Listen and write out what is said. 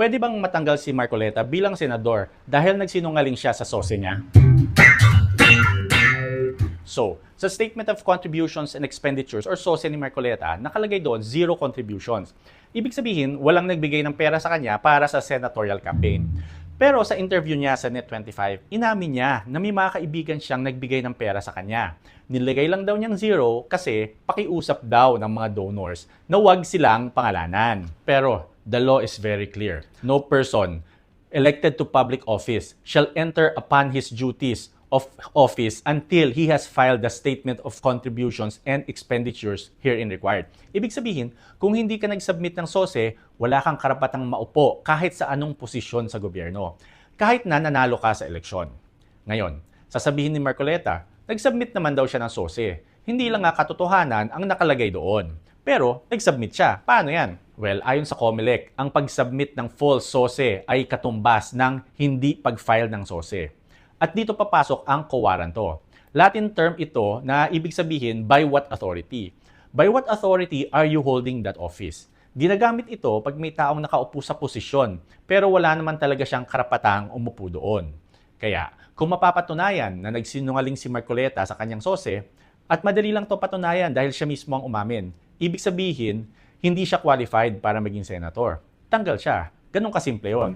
Pwede bang matanggal si Marcoleta bilang senador dahil nagsinungaling siya sa sose niya? So, sa Statement of Contributions and Expenditures or SOSE ni Marcoleta, nakalagay doon zero contributions. Ibig sabihin, walang nagbigay ng pera sa kanya para sa senatorial campaign. Pero sa interview niya sa Net25, inamin niya na may mga kaibigan siyang nagbigay ng pera sa kanya. Nilagay lang daw niyang zero kasi pakiusap daw ng mga donors na huwag silang pangalanan. Pero the law is very clear. No person elected to public office shall enter upon his duties of office until he has filed the statement of contributions and expenditures herein required. Ibig sabihin, kung hindi ka nag-submit ng SOSE, wala kang karapatang maupo kahit sa anong posisyon sa gobyerno. Kahit na nanalo ka sa eleksyon. Ngayon, sasabihin ni Marcoleta, nag-submit naman daw siya ng SOSE. Hindi lang nga katotohanan ang nakalagay doon. Pero, nag-submit siya. Paano yan? Well, ayon sa COMELEC, ang pag-submit ng false SOSE ay katumbas ng hindi pag-file ng SOSE. At dito papasok ang co-warranto. Latin term ito na ibig sabihin by what authority. By what authority are you holding that office? Ginagamit ito pag may taong nakaupo sa posisyon pero wala naman talaga siyang karapatang umupo doon. Kaya, kung mapapatunayan na nagsinungaling si Marcoleta sa kanyang sose, at madali lang to patunayan dahil siya mismo ang umamin, ibig sabihin, hindi siya qualified para maging senator. Tanggal siya. Ganun kasimple yon.